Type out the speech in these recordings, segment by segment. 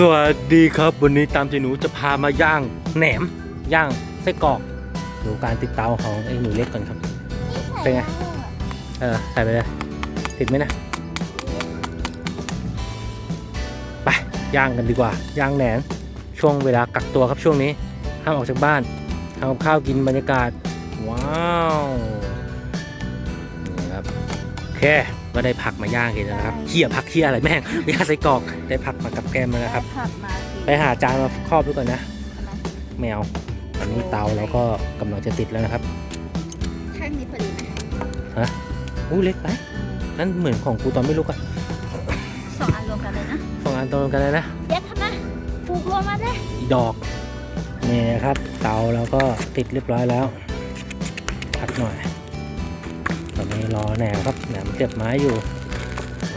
สวัสดีครับ วันนี้ตามใจหนูจะพามาย่างแหนม ย่างไส้กรอกดูการติดเตาของไอ้หนูเล็กก่อนครับ เป็นไง เออใส่ไปเลยติดไหมนะไปย่างกันดีกว่า ย่างแหนมช่วงเวลากักตัวครับช่วงนี้ห้ามออกจากบ้านทำกับข้าวกินบรรยากาศ ว้าวนี่ครับโอเค ก็ได้ผักมาย่างกันนะครับเขี่ยผักเขี่ยอะไรแม่งย่างไส้กรอกได้ผักมากับแกมมาแล้วครับ ผักมาสิไปหาจานมาครอบด้วยก่อนนะ แมวตอนนี้เตาเราก็กำลังจะติดแล้วนะครับแค่นี้พอดีไหมอู้เล็กไปนั่นเหมือนของกูตอนไม่ลุกอะสองอันรวมกันเลยนะสองอันตรงกันเลยนะเย็ดทำไมผูกรวมมาเลยอีดอกนี่นะครับ เตาเราก็ติดเรียบร้อยแล้วพักหน่อยตอ นี้รอแหนมครับแหนมเจ็บไม้อยู่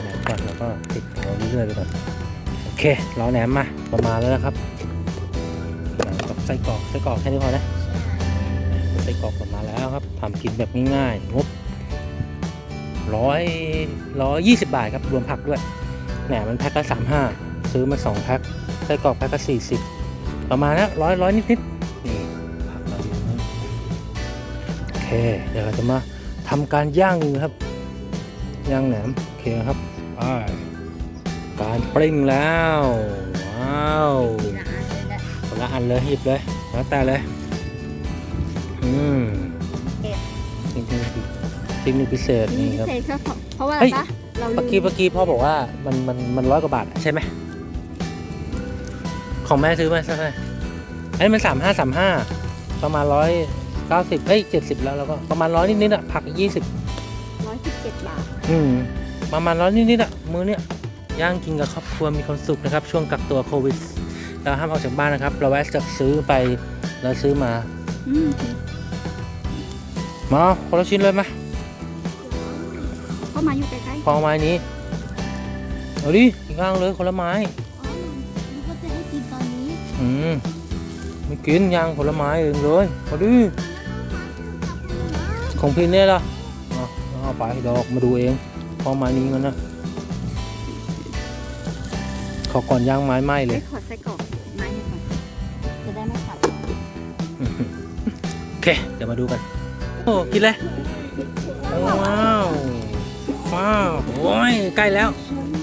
แหนมก่อนแล้วก็ติดเตาเรื่อยๆไปก่อนโอเครอแหนมมาประมาณแล้วนะครับแหนมกับไส้กรอกไส้กรอกแค่นี้พอนะไส้กรอกกลับมาแล้วครับทำกินแบบง่ายๆงบร้อยร้อยยี่สิบบาทครับรวมผักด้วยแหนมมันแพ็คละสามห้าซื้อมาสองแพ็คไส้กรอกแพ็คละสี่สิบประมาณนะร้อยร้อยนิดๆนี่ผักเราอยู่โอเคเดี๋ยวเราจะมา ทำการย่างกันครับ ย่างแหนมโอเคครับไปการปริ้งแล้วว้าวทีละอันเลยนะคนละอันเลยหยิบเลยแล้วแต่เลยอืมเอ็ดสิ่งหนึ่งสิ่งหนึ่งพิเศษนี่นี่พิครับเศษก็เพราะว่าเฮ้ยปะเราลืเมื่อกี้มเมื่อกี้พ่อบอกว่ามันมันมันร้อยกว่าบาทอะใช่ไหมของแม่ซื้อมาใช่ไหมอันนี้มันสามห้าสามห้าประมาณร้อย เก้าสิบเอ้ยเจ็ดสิบแล้วแล้วก็ประมาณร้อยนิดๆอะผักยี่สิบร้อยสิบเจ็ดบาทอืมประมาณร้อยนิดๆอะมื้อเนี้ยย่างกินกับครอบครัวมีความสุขนะครับ ช่วงกักตัวโควิดเราห้ามออกจากบ้านนะครับ เราแวะจะซื้อไปเราซื้อมาอืมมาคนละชิ้นเลยมาก็มาอยู่ใกล้ๆพอไม้นี้เอาดิอีกข้างเลยคนละไม้ อ๋อนึกว่าจะให้กินตอนนี้อืมไม่กินย่างผลไม้เองเลยเอาดิ ของพี่เนี่ยล่ะเอาเอาไปดอกมาดูเองพอไม้นี้กันนะขอก่อนย่างไม้ไหม้เลไปยขอไส้กรอกไม้หนึ่งก่อนจะได้ไม่ขาดโอเค เดี๋ยวมาดูกัน โอ้ กินเลย ว้าว ว้าว โอ้ย ใกล้แล้ว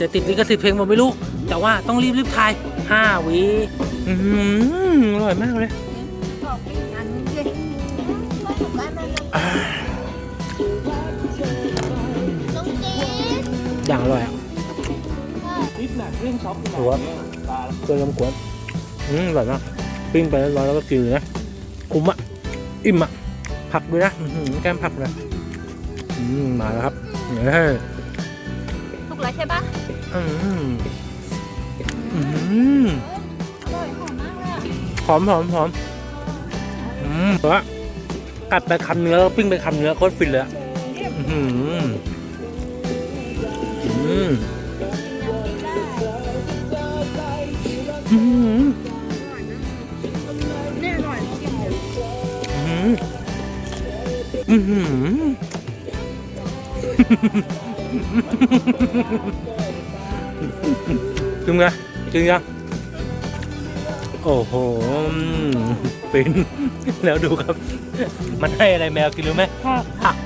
จะติดลิขสิทธิ์เพลงผมไม่รู้ แต่ว่าต้องรีบรีบๆถ่ายห้าวิอือหืออร่อยมากเลยกรอกอีกอันนึงเลย อย่างอร่อยอะหัวเกลือลำขวดอืมอร่อยมากปิ้งไปแล้วร้อยแล้วก็กินเลยนะคุ้มอะอิ่มอะผักด้วยนะอื้อหือแก้มผักเลยอืมมาแล้วครับเฮ้ยถูกแล้วใช่ปะอืมอืมอร่อยหอมมากเลยอะหอมหอมหอมอืมแต่ว่ากัดไปคำเนื้อแล้วปิ้งไปคำเนื้อโคตรฟินเลยอะอือหื อืมอืมนี่อร่อยอือหือจริงไงจริงยังโอ้โหอืมฟินแล้วดูครับ มันให้อะไรแมวกินรู้ไหมผัก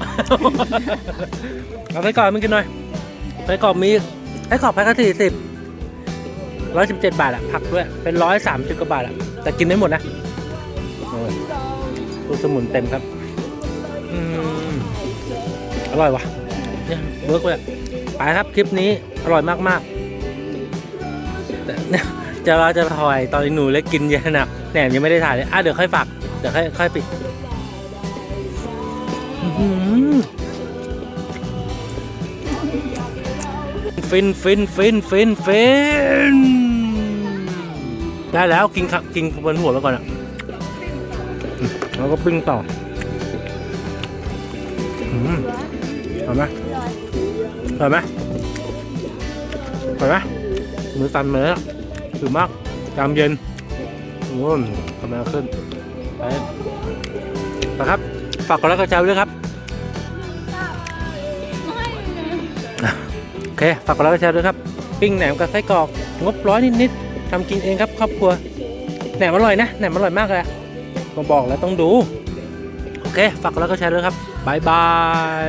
เอาไปก่อนมันกินหน่อย ไปกรอบมีไปกรอบไปก็สี่สิบร้อยสิบเจ็ดบาทอะผักด้วย เป็นร้อยสามสิบกว่าบาทอะแต่กินไม่หมดนะโอ้ยดูสมุนเต็มครับอืมอร่อยว่ะเนี่ยเวิร์กเลยอะไปครับคลิปนี้อร่อยมากๆแต่เนี่ยจะเราจะถอยตอนนี้หนูเล็กกินเยอะนะแหนมยังไม่ได้ถ่ายเลยอะเดี๋ยวค่อยฝากเดี๋ยวค่อยค่อยปิด ฟินฟินฟินฟินฟินได้แล้วกินครับกินบนหัวไปก่อนอะแล้วก็ปิ้งต่ออืมอร่อยไหมอร่อยไหมอร่อยไหมมือสั่นเลยอะถือมากยามเย็นโอ้ยกำลังขึ้นไปนะครับ ฝากกดไลค์กดแชร์ด้วยครับ เค ฝากกดไลค์กดแชร์ด้วยครับ ปิ้งแหนมกับไส้กรอกงบร้อยนิดๆทำกินเองครับครอบครัวแหนมอร่อยนะแหนมอร่อยมากเลยผมบอกแล้วต้องดู โอเค ฝากกดไลค์กดแชร์ด้วยครับบายบาย